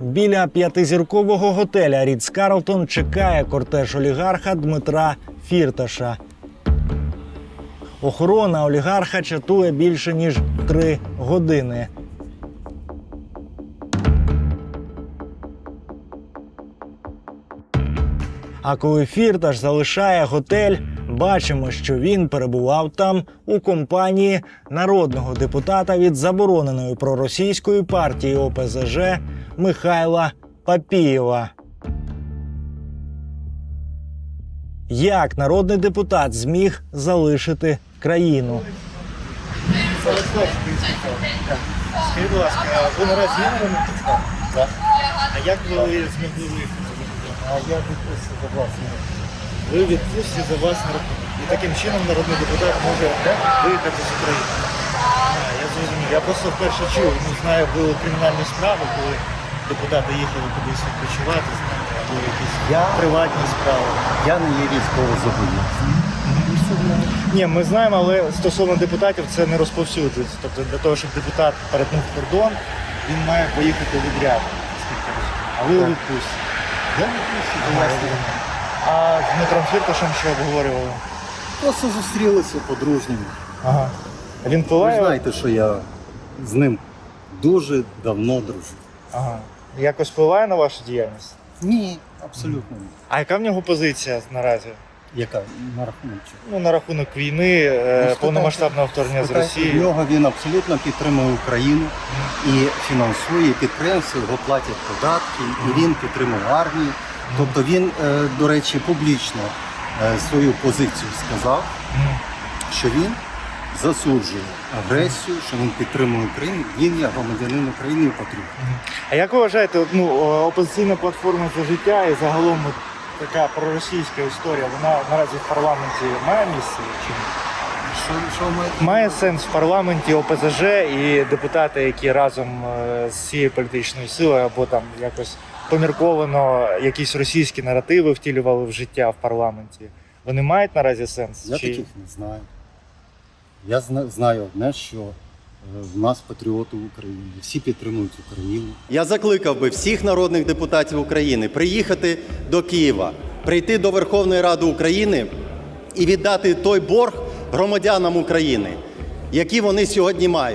Біля п'ятизіркового готеля Ріц Карлтон чекає кортеж олігарха Дмитра Фірташа. Охорона олігарха чатує більше ніж три години. А коли Фірташ залишає готель, бачимо, що він перебував там у компанії народного депутата від забороненої проросійської партії ОПЗЖ Михайла Папієва. Як народний депутат зміг залишити країну? Скажіть, будь ласка, ви наразі є? Так. А як ви змогли виїхати? А я відпустив власне. Ви відпустите за рахунок. І таким чином народний депутат може виїхати з України. Я зрозумів. Я просто вперше чув. Ну, знаю, були кримінальні справи, коли депутати їхали кудись відпочивати, знаєте, або якісь Я- приватні справи. Я не є військовозобов'язаний. Ні, ми знаємо, але стосовно депутатів це не розповсюджується. Тобто для того, щоб депутат перетнув кордон, він має поїхати відряд, наскільки я розумію. А ви у відпустці. Я не пишу до вас. А з Дмитром Фірташем що обговорювали? Просто зустрілися по-дружньому. Ага. Він Ви впливає? знаєте, що я з ним дуже давно дружу. Ага. Якось впливає на вашу діяльність? Ні, абсолютно ні. А яка в нього позиція наразі? Яка на рахунок чого? Ну, на рахунок війни, е, Ну, повномасштабного вторгнення з Спитайте в Росії. нього він абсолютно підтримує Україну і фінансує підприємства, його платять податки, і він підтримує армію. Тобто він, е, до речі, публічно е, свою позицію сказав, що він засуджує агресію, що він підтримує Україну, він є громадянин України і патріот. А як ви вважаєте, ну, опозиційна платформа за життя і загалом така проросійська історія, вона наразі в парламенті має місце чи ні? Має сенс в парламенті ОПЗЖ і депутати, які разом е, з цією політичною силою або там якось помірковано якісь російські наративи втілювали в життя в парламенті. Вони мають наразі сенс? Я таких не знаю. Я знаю одне, що е, в нас патріоти в Україні. Всі підтримують Україну. Я закликав би всіх народних депутатів України приїхати до Києва, прийти до Верховної Ради України і віддати той борг громадянам України, які вони сьогодні мають.